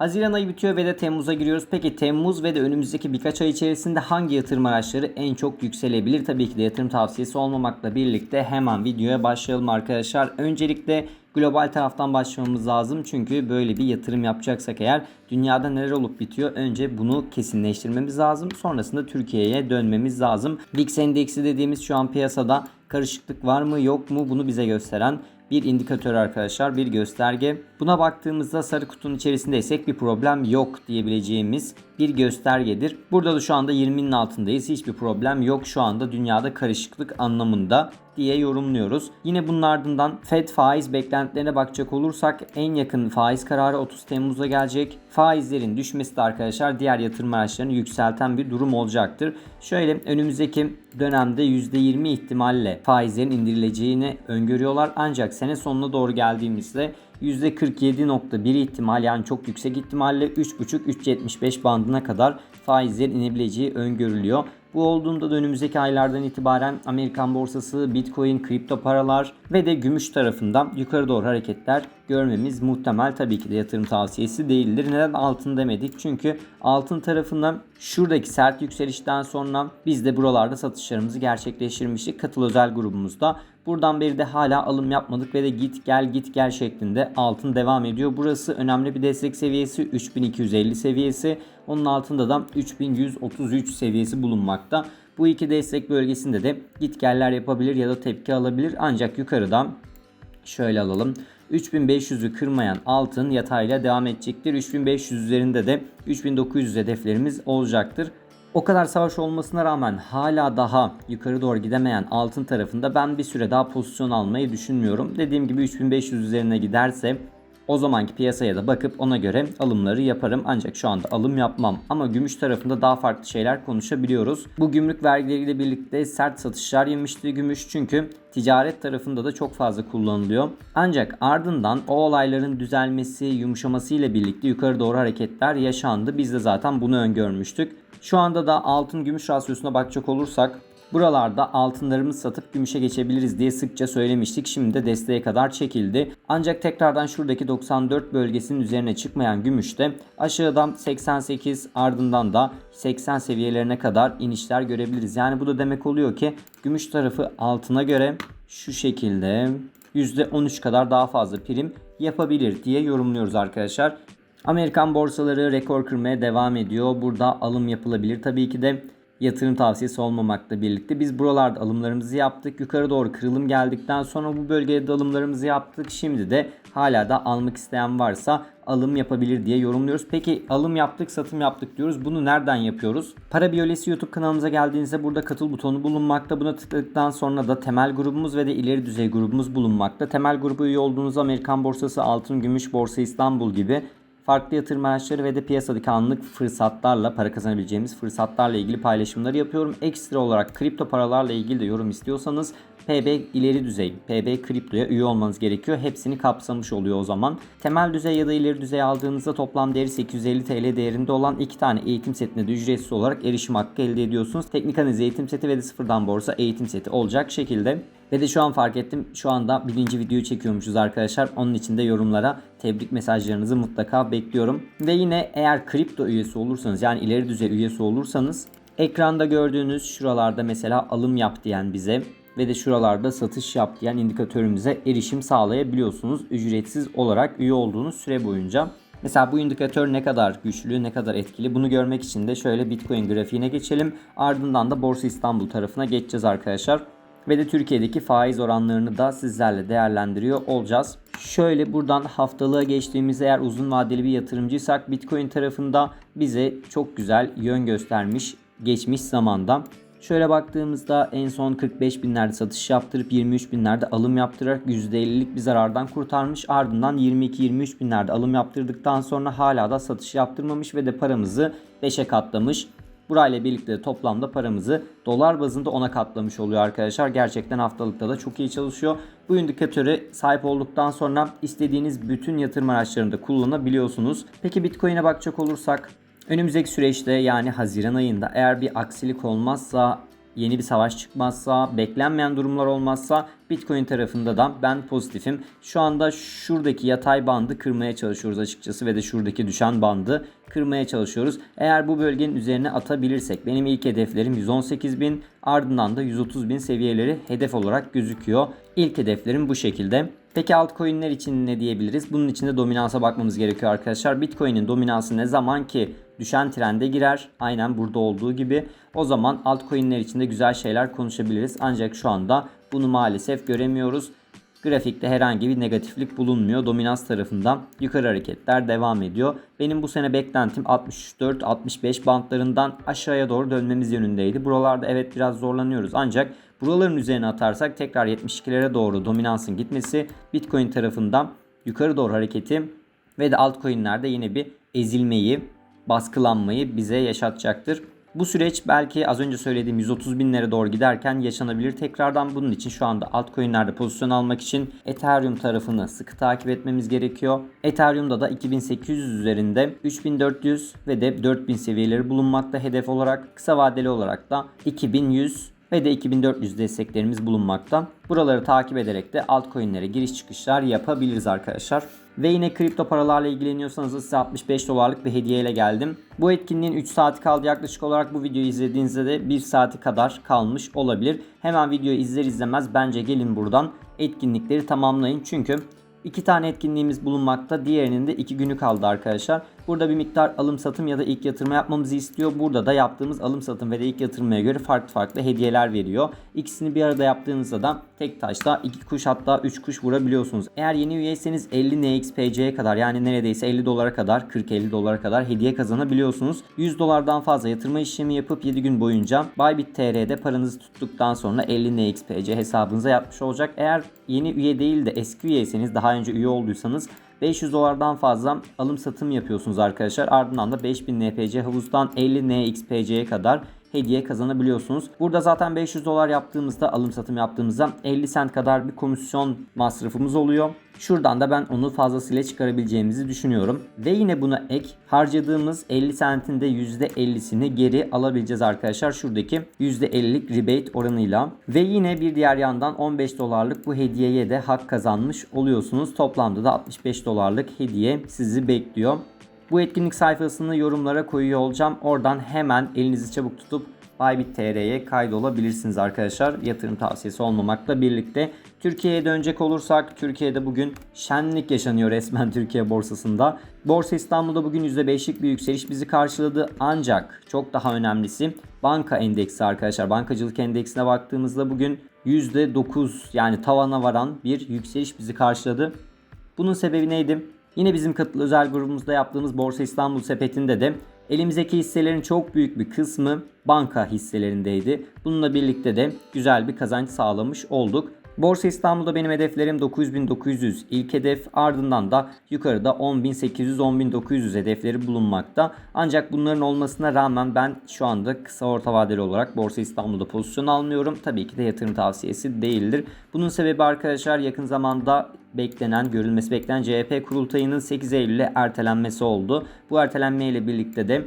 Haziran ayı bitiyor ve de Temmuz'a giriyoruz. Peki Temmuz ve de önümüzdeki birkaç ay içerisinde hangi yatırım araçları en çok yükselebilir? Tabii ki de yatırım tavsiyesi olmamakla birlikte hemen videoya başlayalım arkadaşlar. Öncelikle global taraftan başlamamız lazım. Çünkü böyle bir yatırım yapacaksak eğer dünyada neler olup bitiyor önce bunu kesinleştirmemiz lazım. Sonrasında Türkiye'ye dönmemiz lazım. VIX endeksi dediğimiz şu an piyasada karışıklık var mı yok mu bunu bize gösteren bir indikatör arkadaşlar, bir gösterge. Buna baktığımızda sarı kutunun içerisindeysek bir problem yok diyebileceğimiz bir göstergedir. Burada da şu anda 20'nin altındayız. Hiçbir problem yok şu anda dünyada karışıklık anlamında diye yorumluyoruz. Yine bunun ardından Fed faiz beklentilerine bakacak olursak en yakın faiz kararı 30 Temmuz'da gelecek. Faizlerin düşmesi de arkadaşlar diğer yatırım araçlarını yükselten bir durum olacaktır. Şöyle önümüzdeki dönemde %20 ihtimalle faizlerin indirileceğini öngörüyorlar. Ancak sene sonuna doğru geldiğimizde %47.1 ihtimal yani çok yüksek ihtimalle 3.5-3.75 bandına kadar faizlerin inebileceği öngörülüyor. Bu olduğunda da önümüzdeki aylardan itibaren Amerikan borsası, Bitcoin, kripto paralar ve de gümüş tarafından yukarı doğru hareketler görmemiz muhtemel. Tabii ki de yatırım tavsiyesi değildir. Neden altın demedik? Çünkü altın tarafından şuradaki sert yükselişten sonra biz de buralarda satışlarımızı gerçekleştirmiştik. Katıl özel grubumuzda. Buradan beri de hala alım yapmadık ve de git gel git gel şeklinde altın devam ediyor. Burası önemli bir destek seviyesi 3250 seviyesi. Onun altında da 3133 seviyesi bulunmakta. Bu iki destek bölgesinde de git geller yapabilir ya da tepki alabilir. Ancak yukarıdan şöyle alalım. 3500'ü kırmayan altın yatayla devam edecektir. 3500 üzerinde de 3900 hedeflerimiz olacaktır. O kadar savaş olmasına rağmen hala daha yukarı doğru gidemeyen altın tarafında ben bir süre daha pozisyon almayı düşünmüyorum. Dediğim gibi 3500 üzerine giderse o zamanki piyasaya da bakıp ona göre alımları yaparım. Ancak şu anda alım yapmam. Ama gümüş tarafında daha farklı şeyler konuşabiliyoruz. Bu gümrük vergileriyle birlikte sert satışlar yemişti gümüş. Çünkü ticaret tarafında da çok fazla kullanılıyor. Ancak ardından o olayların düzelmesi, yumuşaması ile birlikte yukarı doğru hareketler yaşandı. Biz de zaten bunu öngörmüştük. Şu anda da altın gümüş rasyosuna bakacak olursak Buralarda altınlarımızı satıp gümüşe geçebiliriz diye sıkça söylemiştik. Şimdi de desteğe kadar çekildi. Ancak tekrardan şuradaki 94 bölgesinin üzerine çıkmayan gümüşte aşağıdan 88 ardından da 80 seviyelerine kadar inişler görebiliriz. Yani bu da demek oluyor ki gümüş tarafı altına göre şu şekilde %13 kadar daha fazla prim yapabilir diye yorumluyoruz arkadaşlar. Amerikan borsaları rekor kırmaya devam ediyor. Burada alım yapılabilir. Tabii ki de yatırım tavsiyesi olmamakla birlikte biz buralarda alımlarımızı yaptık. Yukarı doğru kırılım geldikten sonra bu bölgede de alımlarımızı yaptık. Şimdi de hala da almak isteyen varsa alım yapabilir diye yorumluyoruz. Peki alım yaptık, satım yaptık diyoruz. Bunu nereden yapıyoruz? Para Biyolojisi YouTube kanalımıza geldiğinizde burada katıl butonu bulunmakta. Buna tıkladıktan sonra da temel grubumuz ve de ileri düzey grubumuz bulunmakta. Temel grubu üye olduğunuzda Amerikan borsası, altın, gümüş, borsa İstanbul gibi farklı yatırım araçları ve de piyasadaki anlık fırsatlarla para kazanabileceğimiz fırsatlarla ilgili paylaşımları yapıyorum. Ekstra olarak kripto paralarla ilgili de yorum istiyorsanız PB ileri düzey, PB kriptoya üye olmanız gerekiyor. Hepsini kapsamış oluyor o zaman. Temel düzey ya da ileri düzey aldığınızda toplam değeri 850 TL değerinde olan iki tane eğitim setine de ücretsiz olarak erişim hakkı elde ediyorsunuz. Teknik analiz eğitim seti ve de sıfırdan borsa eğitim seti olacak şekilde. Ve de şu an fark ettim şu anda birinci videoyu çekiyormuşuz arkadaşlar. Onun için de yorumlara tebrik mesajlarınızı mutlaka bekliyorum. Ve yine eğer kripto üyesi olursanız yani ileri düzey üyesi olursanız ekranda gördüğünüz şuralarda mesela alım yap diyen bize ve de şuralarda satış yap diyen indikatörümüze erişim sağlayabiliyorsunuz. Ücretsiz olarak üye olduğunuz süre boyunca. Mesela bu indikatör ne kadar güçlü, ne kadar etkili bunu görmek için de şöyle Bitcoin grafiğine geçelim. Ardından da Borsa İstanbul tarafına geçeceğiz arkadaşlar. Ve de Türkiye'deki faiz oranlarını da sizlerle değerlendiriyor olacağız. Şöyle buradan haftalığa geçtiğimizde eğer uzun vadeli bir yatırımcıysak Bitcoin tarafında bize çok güzel yön göstermiş geçmiş zamanda. Şöyle baktığımızda en son 45 binlerde satış yaptırıp 23 binlerde alım yaptırarak %50'lik bir zarardan kurtarmış. Ardından 22-23 binlerde alım yaptırdıktan sonra hala da satış yaptırmamış ve de paramızı 5'e katlamış. Burayla birlikte toplamda paramızı dolar bazında 10'a katlamış oluyor arkadaşlar. Gerçekten haftalıkta da çok iyi çalışıyor. Bu indikatörü sahip olduktan sonra istediğiniz bütün yatırım araçlarında kullanabiliyorsunuz. Peki Bitcoin'e bakacak olursak Önümüzdeki süreçte yani Haziran ayında eğer bir aksilik olmazsa yeni bir savaş çıkmazsa, beklenmeyen durumlar olmazsa Bitcoin tarafında da ben pozitifim. Şu anda şuradaki yatay bandı kırmaya çalışıyoruz açıkçası ve de şuradaki düşen bandı kırmaya çalışıyoruz. Eğer bu bölgenin üzerine atabilirsek benim ilk hedeflerim 118.000 ardından da 130.000 seviyeleri hedef olarak gözüküyor. İlk hedeflerim bu şekilde. Peki altcoin'ler için ne diyebiliriz? Bunun için de dominansa bakmamız gerekiyor arkadaşlar. Bitcoin'in dominansı ne zaman ki düşen trende girer. Aynen burada olduğu gibi. O zaman altcoin'ler için de güzel şeyler konuşabiliriz. Ancak şu anda bunu maalesef göremiyoruz. Grafikte herhangi bir negatiflik bulunmuyor. Dominans tarafından yukarı hareketler devam ediyor. Benim bu sene beklentim 64-65 bantlarından aşağıya doğru dönmemiz yönündeydi. Buralarda evet biraz zorlanıyoruz ancak buraların üzerine atarsak tekrar 72'lere doğru dominansın gitmesi Bitcoin tarafından yukarı doğru hareketi ve de altcoin'lerde yine bir ezilmeyi, baskılanmayı bize yaşatacaktır. Bu süreç belki az önce söylediğim 130 binlere doğru giderken yaşanabilir. Tekrardan bunun için şu anda altcoin'lerde pozisyon almak için Ethereum tarafını sıkı takip etmemiz gerekiyor. Ethereum'da da 2800 üzerinde 3400 ve de 4000 seviyeleri bulunmakta hedef olarak. Kısa vadeli olarak da 2100 ve de 2400 desteklerimiz bulunmakta. Buraları takip ederek de altcoin'lere giriş çıkışlar yapabiliriz arkadaşlar. Ve yine kripto paralarla ilgileniyorsanız da size 65 dolarlık bir hediye ile geldim. Bu etkinliğin 3 saati kaldı yaklaşık olarak bu videoyu izlediğinizde de 1 saati kadar kalmış olabilir. Hemen videoyu izler izlemez bence gelin buradan etkinlikleri tamamlayın. Çünkü İki tane etkinliğimiz bulunmakta. Diğerinin de iki günü kaldı arkadaşlar. Burada bir miktar alım satım ya da ilk yatırma yapmamızı istiyor. Burada da yaptığımız alım satım ve de ilk yatırmaya göre farklı farklı hediyeler veriyor. İkisini bir arada yaptığınızda da tek taşla iki kuş hatta üç kuş vurabiliyorsunuz. Eğer yeni üyeyseniz 50 NXPC'ye kadar yani neredeyse 50 dolara kadar 40-50 dolara kadar hediye kazanabiliyorsunuz. 100 dolardan fazla yatırma işlemi yapıp 7 gün boyunca Bybit TR'de paranızı tuttuktan sonra 50 NXPC hesabınıza yapmış olacak. Eğer yeni üye değil de eski üyeyseniz daha önce üye olduysanız 500 dolardan fazla alım satım yapıyorsunuz arkadaşlar. Ardından da 5000 NPC havuzdan 50 NXPC'ye kadar hediye kazanabiliyorsunuz. Burada zaten 500 dolar yaptığımızda alım satım yaptığımızda 50 sent kadar bir komisyon masrafımız oluyor. Şuradan da ben onu fazlasıyla çıkarabileceğimizi düşünüyorum. Ve yine buna ek harcadığımız 50 sentin de %50'sini geri alabileceğiz arkadaşlar. Şuradaki %50'lik rebate oranıyla. Ve yine bir diğer yandan 15 dolarlık bu hediyeye de hak kazanmış oluyorsunuz. Toplamda da 65 dolarlık hediye sizi bekliyor. Bu etkinlik sayfasını yorumlara koyuyor olacağım. Oradan hemen elinizi çabuk tutup Bybit TR'ye kaydolabilirsiniz arkadaşlar. Yatırım tavsiyesi olmamakla birlikte. Türkiye'ye dönecek olursak Türkiye'de bugün şenlik yaşanıyor resmen Türkiye borsasında. Borsa İstanbul'da bugün %5'lik bir yükseliş bizi karşıladı. Ancak çok daha önemlisi banka endeksi arkadaşlar. Bankacılık endeksine baktığımızda bugün %9 yani tavana varan bir yükseliş bizi karşıladı. Bunun sebebi neydi? Yine bizim katıl özel grubumuzda yaptığımız Borsa İstanbul sepetinde de elimizdeki hisselerin çok büyük bir kısmı banka hisselerindeydi. Bununla birlikte de güzel bir kazanç sağlamış olduk. Borsa İstanbul'da benim hedeflerim 9900 ilk hedef ardından da yukarıda 10800-10900 hedefleri bulunmakta. Ancak bunların olmasına rağmen ben şu anda kısa orta vadeli olarak Borsa İstanbul'da pozisyon almıyorum. Tabii ki de yatırım tavsiyesi değildir. Bunun sebebi arkadaşlar yakın zamanda beklenen, görülmesi beklenen CHP kurultayının 8 Eylül'e ertelenmesi oldu. Bu ertelenme ile birlikte de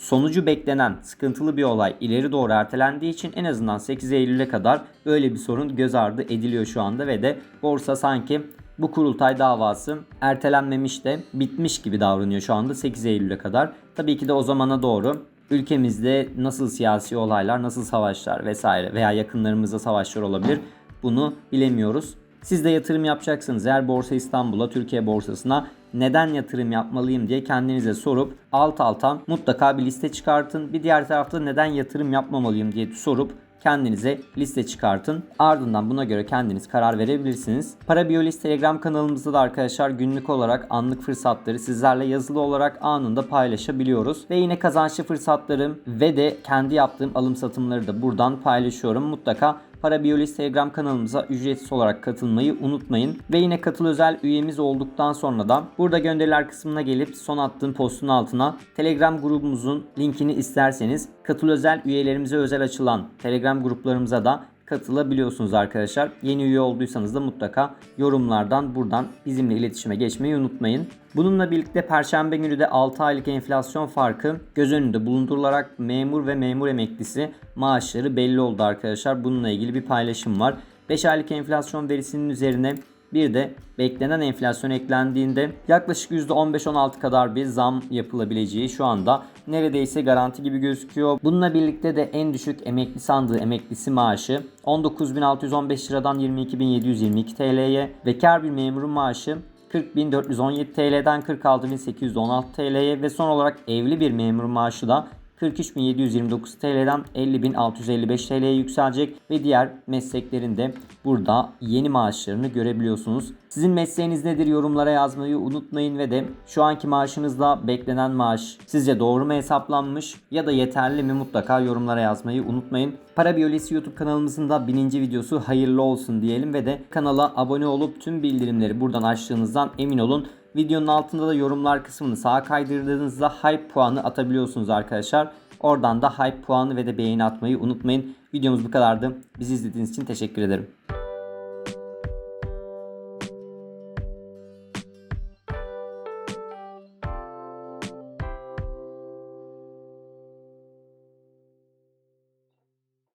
sonucu beklenen sıkıntılı bir olay ileri doğru ertelendiği için en azından 8 Eylül'e kadar böyle bir sorun göz ardı ediliyor şu anda ve de borsa sanki bu kurultay davası ertelenmemiş de bitmiş gibi davranıyor şu anda 8 Eylül'e kadar. Tabii ki de o zamana doğru ülkemizde nasıl siyasi olaylar, nasıl savaşlar vesaire veya yakınlarımızda savaşlar olabilir bunu bilemiyoruz. Siz de yatırım yapacaksınız eğer Borsa İstanbul'a, Türkiye borsasına neden yatırım yapmalıyım diye kendinize sorup alt alta mutlaka bir liste çıkartın. Bir diğer tarafta neden yatırım yapmamalıyım diye sorup kendinize liste çıkartın. Ardından buna göre kendiniz karar verebilirsiniz. Parabiyolist Telegram kanalımızda da arkadaşlar günlük olarak anlık fırsatları sizlerle yazılı olarak anında paylaşabiliyoruz. Ve yine kazançlı fırsatlarım ve de kendi yaptığım alım satımları da buradan paylaşıyorum. Mutlaka Parabiyolist Telegram kanalımıza ücretsiz olarak katılmayı unutmayın. Ve yine katıl özel üyemiz olduktan sonra da burada gönderiler kısmına gelip son attığım postun altına Telegram grubumuzun linkini isterseniz katıl özel üyelerimize özel açılan Telegram gruplarımıza da katılabiliyorsunuz arkadaşlar. Yeni üye olduysanız da mutlaka yorumlardan buradan bizimle iletişime geçmeyi unutmayın. Bununla birlikte Perşembe günü de 6 aylık enflasyon farkı göz önünde bulundurularak memur ve memur emeklisi maaşları belli oldu arkadaşlar. Bununla ilgili bir paylaşım var. 5 aylık enflasyon verisinin üzerine bir de beklenen enflasyon eklendiğinde yaklaşık %15-16 kadar bir zam yapılabileceği şu anda neredeyse garanti gibi gözüküyor. Bununla birlikte de en düşük emekli sandığı emeklisi maaşı 19.615 liradan 22.722 TL'ye ve kar bir memurun maaşı 40.417 TL'den 46.816 TL'ye ve son olarak evli bir memur maaşı da 43.729 TL'den 50.655 TL'ye yükselecek ve diğer mesleklerin de burada yeni maaşlarını görebiliyorsunuz. Sizin mesleğiniz nedir yorumlara yazmayı unutmayın ve de şu anki maaşınızla beklenen maaş sizce doğru mu hesaplanmış ya da yeterli mi mutlaka yorumlara yazmayı unutmayın. Para Biyolojisi YouTube kanalımızın da 1000. videosu hayırlı olsun diyelim ve de kanala abone olup tüm bildirimleri buradan açtığınızdan emin olun. Videonun altında da yorumlar kısmını sağa kaydırdığınızda hype puanı atabiliyorsunuz arkadaşlar. Oradan da hype puanı ve de beğeni atmayı unutmayın. Videomuz bu kadardı. Bizi izlediğiniz için teşekkür ederim.